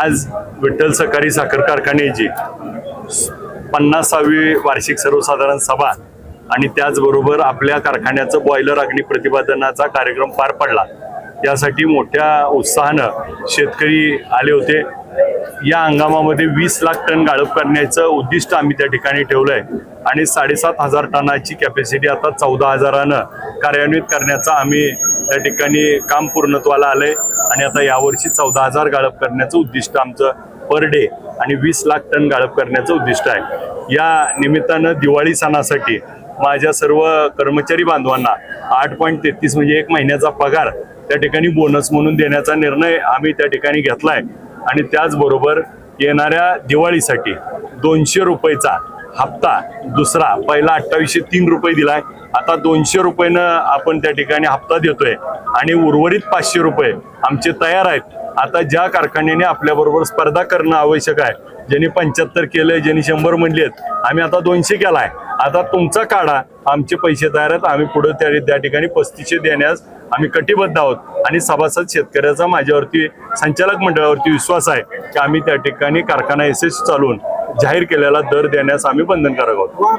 आज विठ्ठल सहकारी साखर कारखान्याची पन्नासावी वार्षिक सर्वसाधारण सभा आणि त्याचबरोबर आपल्या कारखान्याचं बॉयलर अग्नी प्रतिपादनाचा कार्यक्रम पार पडला. यासाठी मोठ्या उत्साहानं शेतकरी आले होते. या हंगामामध्ये वीस लाख टन गाळप करण्याचं उद्दिष्ट आम्ही त्या ठिकाणी ठेवलं आहे आणि साडेसात हजार टनाची कॅपॅसिटी आता चौदा हजारानं कार्यान्वित करण्याचा आम्ही त्या ठिकाणी काम पूर्णत्वाला आलं आहे आणि आता यावर्षी चौदा हजार गाळप करण्याचं उद्दिष्ट आमचं पर डे आणि वीस लाख टन गाळप करण्याचं उद्दिष्ट आहे. या निमित्तानं दिवाळी सणासाठी माझ्या सर्व कर्मचारी बांधवांना आठ पॉईंट तेहतीस म्हणजे एक महिन्याचा पगार त्या ठिकाणी बोनस म्हणून देण्याचा निर्णय आम्ही त्या ठिकाणी घेतला आहे आणि त्याचबरोबर येणाऱ्या दिवाळीसाठी दोनशे रुपयेचा हप्ता दुसरा पहिला अठ्ठावीसशे तीन रुपये दिलाय. आता दोनशे रुपयेनं आपण त्या ठिकाणी हप्ता देतोय. आणि उर्वरित पाचशे रुपये आमचे तयार आहेत. आता ज्या कारखान्याने आपल्याबरोबर स्पर्धा करणं आवश्यक आहे ज्यांनी पंच्याहत्तर केलंय ज्यांनी शंभर म्हणले आहेत आम्ही आता दोनशे केलाय. आता तुमचा काढा आमचे पैसे तयार आहेत आम्ही पुढे त्या त्या ठिकाणी पस्तीसशे देण्यास आम्ही कटिबद्ध आहोत. आणि सभासद शेतकऱ्याचा माझ्यावरती संचालक मंडळावरती विश्वास आहे की आम्ही त्या ठिकाणी कारखाना एस चालवून जाहीर केलेला दर देण्यास आम्ही बंधनकारक आहोत.